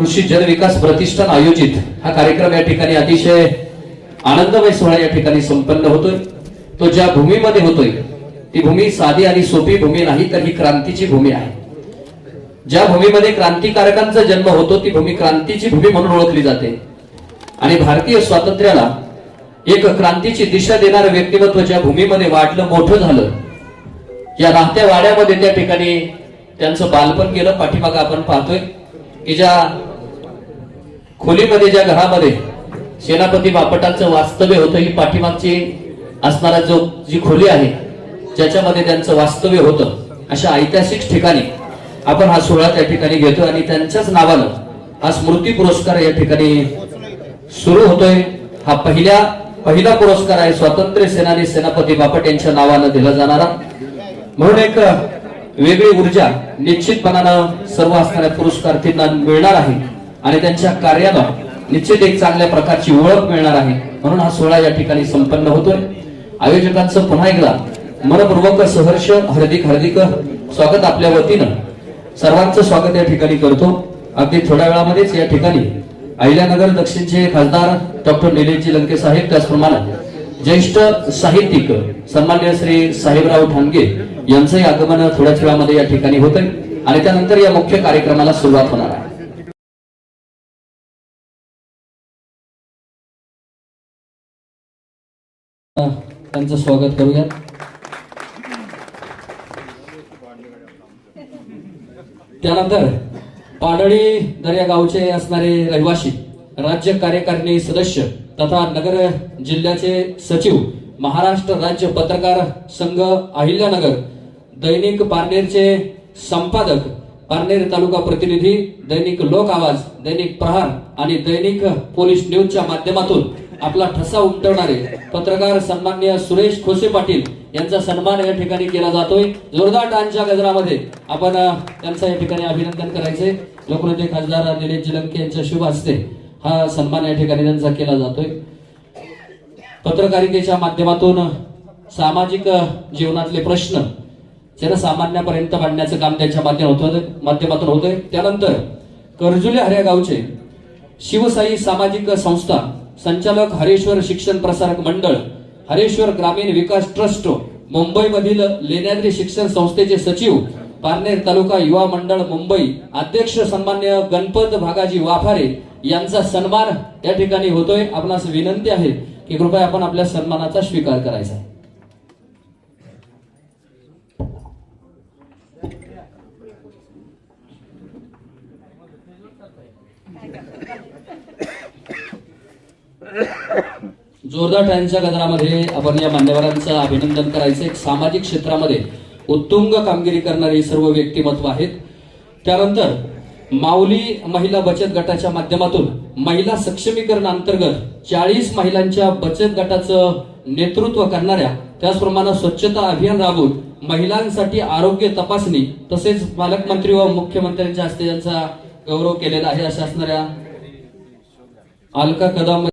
कृषी जलविकास प्रतिष्ठान आयोजित हा कार्यक्रम या ठिकाणी अतिशय आनंदमय सोहळा या ठिकाणी संपन्न होतोय. तो ज्या भूमीमध्ये होतोय ती भूमी साधी आणि सोपी भूमी नाही तर ही क्रांतीची भूमी आहे. ज्या भूमीमध्ये क्रांतिकारकांचा जन्म होतो ती भूमी क्रांतीची भूमी म्हणून ओळखली जाते. आणि भारतीय स्वातंत्र्याला एक क्रांतीची दिशा देणारं व्यक्तिमत्व ज्या भूमीमध्ये वाढलं मोठं झालं या राहत्या वाड्यामध्ये त्या ठिकाणी त्यांचं बालपण गेलं. पाठीमागं आपण पाहतोय की ज्या खोलीमध्ये ज्या घरामध्ये सेनापती बापटांचं वास्तव्य होतं ही पाठीमागची असणारा जो जी खोली आहे ज्याच्यामध्ये त्यांचं वास्तव्य होतं अशा ऐतिहासिक ठिकाणी आपण हा सोहळा त्या ठिकाणी घेतोय आणि त्यांच्याच नावानं हा स्मृती पुरस्कार या ठिकाणी सुरू होतोय. हा पहिल्या पहिला पुरस्कार आहे स्वातंत्र्य सेनानी सेनापती बापट यांच्या नावानं दिला जाणारा. म्हणून एक वेगळी ऊर्जा निश्चितपणानं सर्व असणाऱ्या पुरस्कारार्थींना मिळणार आहे. आणि त्यांच्या कार्याला निश्चित एक चांगल्या प्रकारची ओळख मिळणार आहे. म्हणून हा सोहळा या ठिकाणी संपन्न होतोय. आयोजकांचं पुन्हा एकदा मनपूर्वक सहर्ष हार्दिक हार्दिक स्वागत आपल्या वतीनं. सर्वांचं स्वागत या ठिकाणी करतो. अगदी थोड्या वेळामध्येच या ठिकाणी अहिल्यानगर दक्षिणचे खासदार डॉक्टर निलेशजी लंके साहेब त्याचप्रमाणे ज्येष्ठ साहित्यिक सन्मान्य श्री साहेबराव ठाणगे यांचंही आगमन थोड्याच वेळामध्ये या ठिकाणी होत आणि त्यानंतर या मुख्य कार्यक्रमाला सुरुवात होणार आहे. त्यांचं स्वागत करूया त्यानंतर पाडळी दर्या गावचे असणारे रहिवासी राज्य कार्यकारिणी सदस्य तथा नगर जिल्ह्याचे सचिव महाराष्ट्र राज्य पत्रकार संघ अहिल्यानगर दैनिक पारनेरचे संपादक पारनेर तालुका प्रतिनिधी दैनिक लोक आवाज दैनिक प्रहार आणि दैनिक पोलीस न्यूजच्या माध्यमातून आपला ठसा उमटवणारे पत्रकार सन्मान्य सुरेश खोसे पाटील यांचा सन्मान या ठिकाणी केला जातोय. जोरदार टांच्या गजरामध्ये आपण त्यांचं या ठिकाणी अभिनंदन करायचंय लोकनेते खासदार निलेश जिलंके यांच्या शुभ हस्ते हा सन्मान या ठिकाणी त्यांचा केला जातोय. पत्रकारितेच्या माध्यमातून सामाजिक जीवनातले प्रश्न जनसामान्यापर्यंत मांडण्याचं काम त्यांच्या माध्यमातून माध्यमातून होतंय. त्यानंतर कर्जुले हऱ्या गावचे शिवसाई सामाजिक संस्था संचालक हरेश्वर शिक्षण प्रसारक मंडळ हरेश्वर ग्रामीण विकास ट्रस्ट मुंबईमधील लेण्याद्री शिक्षण संस्थेचे सचिव पारनेर तालुका युवा मंडळ मुंबई अध्यक्ष सन्मान्य गणपत भागाजी वाफारे यांचा सन्मान या ठिकाणी होतोय. आपणास विनंती आहे की कृपया आपण आपल्या सन्मानाचा स्वीकार करायचा. आहे जोरदार टाळ्यांच्या गजरामध्ये आपण या मान्यवरांचं अभिनंदन करायचं. एक सामाजिक क्षेत्रामध्ये उत्तुंग कामगिरी करणारे सर्व व्यक्तिमत्व आहेत. त्यानंतर माऊली महिला बचत गटाच्या माध्यमातून महिला सक्षमीकरण अंतर्गत चाळीस महिलांच्या बचत गटाचं नेतृत्व करणाऱ्या त्याचप्रमाणे स्वच्छता अभियान राबवून महिलांसाठी आरोग्य तपासणी तसेच पालकमंत्री व मुख्यमंत्र्यांच्या हस्ते यांचा गौरव केलेला आहे अशा असणाऱ्या अलका कदम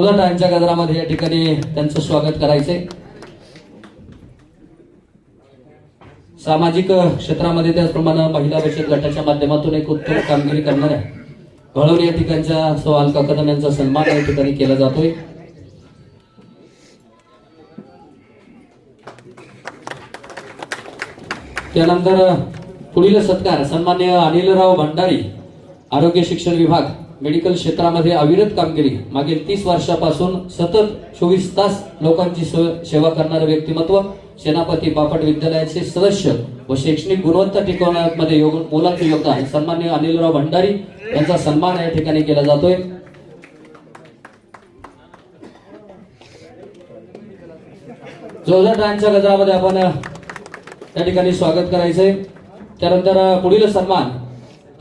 पुन्हा टाइमच्या गजरामध्ये या ठिकाणी त्यांचं स्वागत करायचंय. सामाजिक क्षेत्रामध्ये त्याचप्रमाणे महिला बचत गटाच्या माध्यमातून एक उत्तम कामगिरी करणाऱ्या घळवणी या ठिकाणच्या सौ अलका कदम यांचा सन्मान या ठिकाणी केला जातोय. त्यानंतर पुढील सत्कार सन्मान्य अनिलराव भंडारी आरोग्य शिक्षण विभाग मेडिकल क्षेत्रामध्ये अविरत कामगिरी. मागील तीस वर्षापासून सतत चोवीस तास लोकांची सेवा करणारे व्यक्तिमत्व सेनापती बापट विद्यालयाचे सदस्य व शैक्षणिक गुणवत्ता टिकवण्यामध्ये योग मोलाचे योगदान. सन्मान्य अनिलराव भंडारी यांचा सन्मान या ठिकाणी केला जातोय. जोरदार गजरामध्ये आपण त्या ठिकाणी स्वागत करायचंय. त्यानंतर पुढील सन्मान.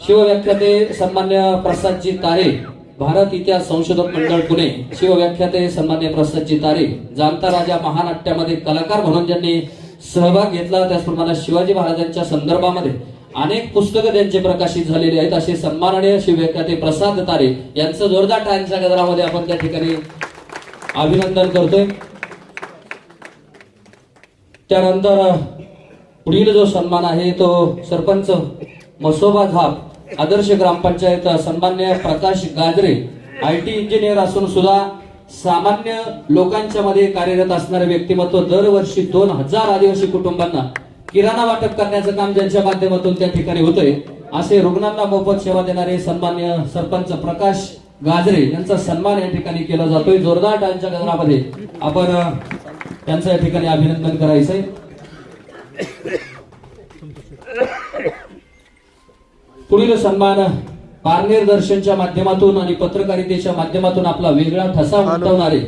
शिवव्याख्याते सन्मान्य प्रसादजी तारे भारत इतिहास संशोधक मंडळ पुणे. शिवव्याख्याते सन्मान्य प्रसादजी तारे जाणता राजा महानाट्यामध्ये कलाकार म्हणून ज्यांनी सहभाग घेतला त्याचप्रमाणे शिवाजी महाराजांच्या संदर्भामध्ये अनेक पुस्तकं त्यांचे प्रकाशित झालेली आहेत. असे सन्माननीय शिवव्याख्याते प्रसाद तारे यांचं जोरदार टाळ्यांच्या गजरामध्ये आपण त्या ठिकाणी अभिनंदन करतोय. त्यानंतर पुढील जो सन्मान आहे तो सरपंच मसोबा झाप आदर्श ग्रामपंचायत सन्मान्य Prakash Gajare I T engineer असून सुद्धा सामान्य लोकांच्या मध्ये कार्यरत असणारे व्यक्तिमत्व दरवर्षी दोन हजार आदिवासी कुटुंबांना किराणा वाटप करण्याचं काम ज्यांच्या माध्यमातून त्या ठिकाणी होतंय असे रुग्णांना मोफत सेवा देणारे सन्मान्य सरपंच प्रकाश गाजरे यांचा सन्मान या ठिकाणी केला जातोय. जोरदार टाळ्यांच्या गजरामध्ये आपण त्यांचं या ठिकाणी अभिनंदन करायचंय. पुढील सन्मान पारनेर दर्शनच्या माध्यमातून आणि पत्रकारितेच्या माध्यमातून आपला वेगळा ठसा उमटवणारे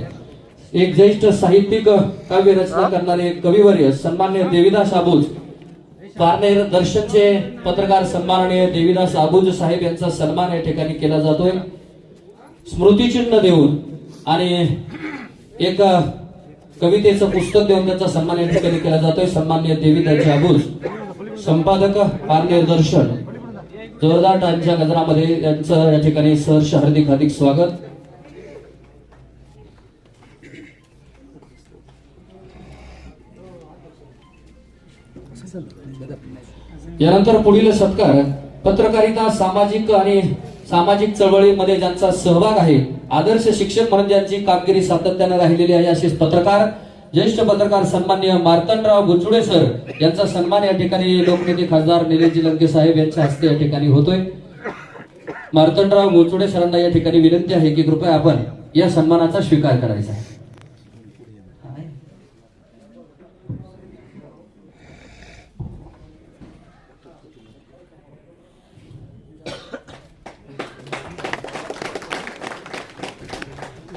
एक ज्येष्ठ साहित्यिक काव्य रचना करणारे कविवर्य सन्मान्य देविदास आबूज. पारनेर दर्शनचे पत्रकार सन्माननीय देविदास आबूज साहेब यांचा सन्मान या ठिकाणी केला जातोय. स्मृतिचिन्ह देऊन आणि एक कवितेचं पुस्तक देऊन त्यांचा सन्मान या ठिकाणी केला जातोय सन्मान्य देविदास आबूज. संपादक पारनेर दर्शन जोरदार टाळ्यांच्या गजरामध्ये यांचं या ठिकाणी सहर्ष हार्दिक हार्दिक स्वागत. यानंतर पुढील सत्कार पत्रकारिता सामाजिक आणि सामाजिक चळवळीमध्ये ज्यांचा सहभाग आहे आदर्श शिक्षक म्हणून ज्यांची कामगिरी सातत्याने राहिलेली आहे असेच पत्रकार ज्येष्ठ पत्रकार सन्मान्य मार्तंडराव गुचुडे सर यांचा सन्मान या ठिकाणी लोकनेते खासदार निलेशजी लंके साहेब यांच्या हस्ते या ठिकाणी होतोय. मार्तंडराव गोचुडे सरांना या ठिकाणी विनंती आहे की कृपया आपण या सन्मानाचा स्वीकार करायचा आहे.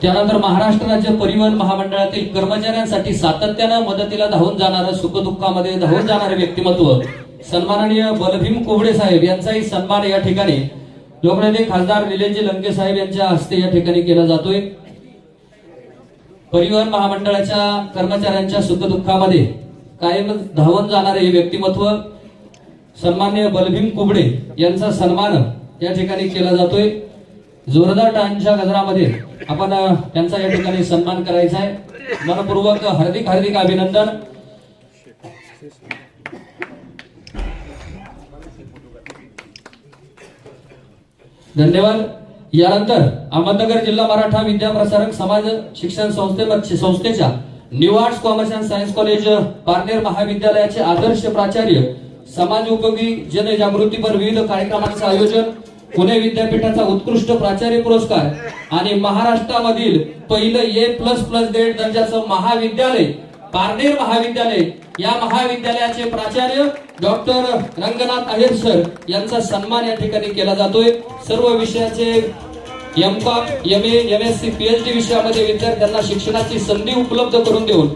त्यानंतर महाराष्ट्र राज्य परिवहन महामंडळातील कर्मचाऱ्यांसाठी सातत्यानं मदतीला धावून जाणारं सुखदुःखामध्ये धावून जाणारे व्यक्तिमत्व सन्माननीय बलभीम कोवडे साहेब यांचाही सन्मान या ठिकाणी. लोकनेते खासदार निलेशजी लंके साहेब यांच्या हस्ते या ठिकाणी केला जातोय. परिवहन महामंडळाच्या कर्मचाऱ्यांच्या सुखदुःखामध्ये कायम धावून जाणारे हे व्यक्तिमत्व सन्मान्य बलभीम कुबडे यांचा सन्मान या ठिकाणी केला जातोय. जोरदार टाळ्यांच्या गजरामध्ये आपण त्यांचा या ठिकाणी सन्मान करायचा आहे. मनपूर्वक हार्दिक हार्दिक अभिनंदन. धन्यवाद. यानंतर अहमदनगर जिल्हा मराठा विद्या प्रसारक समाज शिक्षण संस्थे संस्थेच्या new arts commerce and science college Parner महाविद्यालयाचे आदर्श प्राचार्य समाज उपयोगी जनजागृतीपर विविध कार्यक्रमांचं आयोजन पुणे विद्यापीठाचा उत्कृष्ट प्राचार्य पुरस्कार आणि महाराष्ट्रामधील पहिलं ए प्लस प्लस ग्रेड दर्जाचं महाविद्यालय पारनेर महाविद्यालय या महाविद्यालयाचे प्राचार्य डॉक्टर रंगनाथ आहेर सर यांचा सन्मान या ठिकाणी केला जातोय. सर्व विषयाचे M com M A M S C PhD विषयामध्ये विद्यार्थ्यांना शिक्षणाची संधी उपलब्ध करून देऊन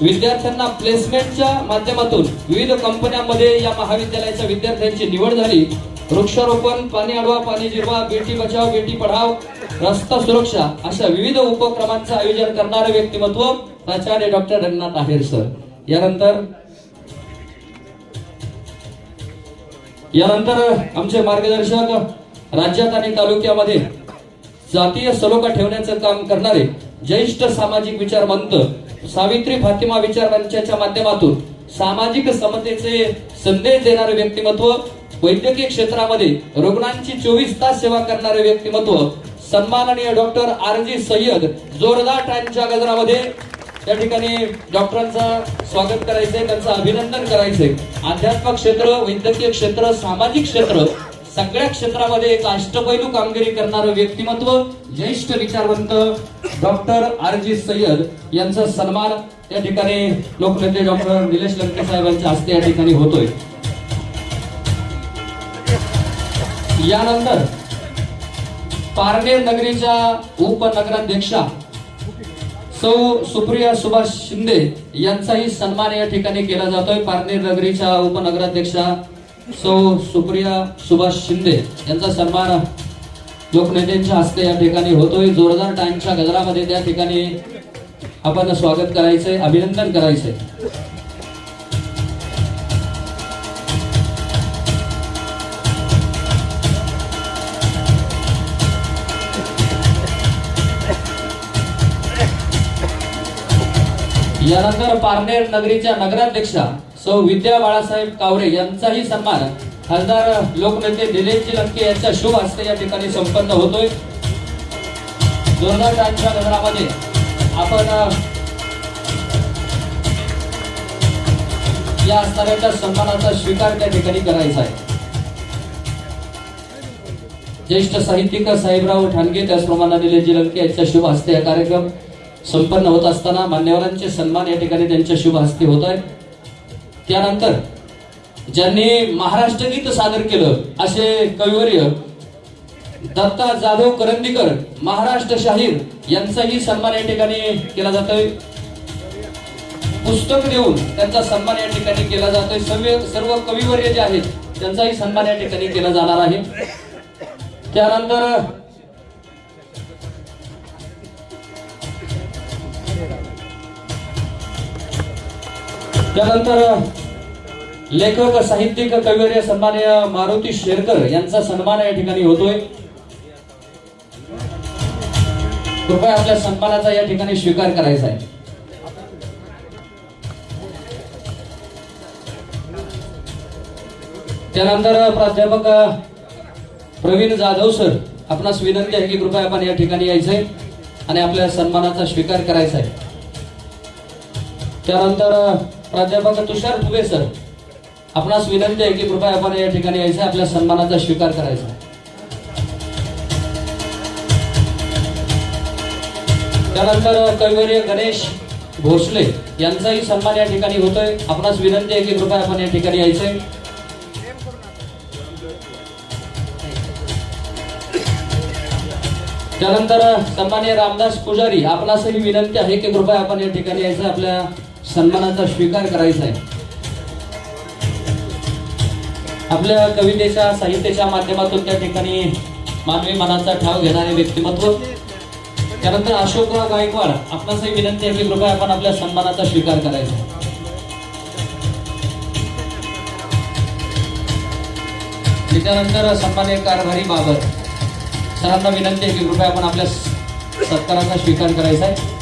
विद्यार्थ्यांना प्लेसमेंटच्या माध्यमातून विविध कंपन्यांमध्ये या महाविद्यालयाच्या विद्यार्थ्यांची निवड झाली. वृक्षारोपण पाणी अडवा पाणी जिरवा बेटी बचाव बेटी पढाव रस्ता सुरक्षा अशा विविध उपक्रमांचं आयोजन करणारे व्यक्तिमत्व प्राचार्य डॉक्टर रंगनाथ आहेर सर. यानंतर यानंतर आमचे मार्गदर्शक राज्यात आणि तालुक्यामध्ये जातीय सलोखा ठेवण्याचं काम करणारे ज्येष्ठ सामाजिक विचारवंत सावित्री फातिमा विचार मंचाच्या माध्यमातून सामाजिक समतेचे संदेश देणारे व्यक्तिमत्व वैद्यकीय क्षेत्रामध्ये रुग्णांची चोवीस तास सेवा करणारे व्यक्तिमत्व सन्माननीय डॉक्टर आर जी सय्यद जोरदार टाइमच्या गजरामध्ये त्या ठिकाणी डॉक्टरांचा स्वागत करायचंय त्यांचं अभिनंदन करायचंय. अध्यात्म क्षेत्र वैद्यकीय क्षेत्र सामाजिक क्षेत्र सगळ्या क्षेत्रामध्ये एक अष्टपैलू कामगिरी करणारं व्यक्तिमत्व ज्येष्ठ विचारवंत डॉक्टर आर जी सय्यद यांचा सन्मान या ठिकाणी लोकनेते डॉक्टर निलेश लंके साहेबांच्या हस्ते या ठिकाणी होतोय. यानंतर पारनेर नगरीच्या उपनगराध्यक्षा सौ सुप्रिया सुभाष शिंदे यांचाही सन्मान या ठिकाणी केला जातोय. पारनेर नगरीच्या उपनगराध्यक्षा सौ सुप्रिया सुभाष शिंदे यांचा सन्मान लोकनेत्यांच्या हस्ते या ठिकाणी होतोय. जोरदार टाइमच्या गजरामध्ये त्या ठिकाणी आपण स्वागत करायचंय अभिनंदन करायचंय. यानंतर पारनेर नगरीच्या नगराध्यक्षा सौ विद्या बाळासाहेब कावरे यांचाही सन्मान खासदार लोकनेते दिलीपजी लंके यांच्या शुभ हस्ते या ठिकाणी संपन्न होतोय. जोरदार टाईमच्या गजरामध्ये आपण या असणाऱ्याच्या सन्मानाचा स्वीकार त्या ठिकाणी करायचा आहे. ज्येष्ठ साहित्यिक साहेबराव ठाणगे त्याचप्रमाणे निलेशजी लंके यांच्या शुभ हस्ते हा कार्यक्रम संपन्न होत असताना मान्यवरांचे सन्मान या ठिकाणी त्यांच्या शुभ हस्ते होत आहे त्यानंतर ज्यांनी महाराष्ट्र गीत सादर केलं असे कविवर्य दत्ता जाधव करंदीकर महाराष्ट्र शाहीर यांचाही सन्मान या ठिकाणी केला जातोय. पुस्तक देऊन त्यांचा सन्मान या ठिकाणी केला जातोय. सर्व सर्व कविवर्य जे आहेत त्यांचाही सन्मान या ठिकाणी केला जाणार आहे. त्यानंतर त्यानंतर लेखक साहित्यिक कविवर्य सन्मान्य मारुती शेरकर यांचा सन्मान या ठिकाणी होतोय. कृपया आपल्या सन्मानाचा या ठिकाणी स्वीकार करायचा आहे. त्यानंतर प्राध्यापक प्रवीण जाधव सर आपणास विनंती आहे की कृपया आपण या ठिकाणी यायचंय आणि आपल्या सन्मानाचा स्वीकार करायचा आहे. त्यानंतर प्राध्यापक तुषार फुगे सर आपणास विनंती आहे की कृपया आपण या ठिकाणी यायचं आपल्या सन्मानाचा स्वीकार करायचा. त्यानंतर कविवर्य गणेश भोसले यांचाही सन्मान या ठिकाणी होतोय. आपणास विनंती आहे की कृपया आपण या ठिकाणी यायचंय. त्यानंतर सन्मान्य रामदास पुजारी आपणासही विनंती आहे की कृपया आपण या ठिकाणी यायचं आपल्या सन्मानाचा स्वीकार करायचा आहे. आपल्या कवितेच्या साहित्याच्या माध्यमातून त्या ठिकाणी मानवी मनाचा ठाव घेणारे व्यक्तिमत्व. त्यानंतर अशोकराव गायकवाड आपणासही विनंती आहे की कृपया आपण आपल्या सन्मानाचा स्वीकार करायचा आहे. त्यानंतर सन्मान्य कारभारी बाबत सरांना विनंती आहे की कृपया आपण आपल्या सत्काराचा स्वीकार करायचा आहे.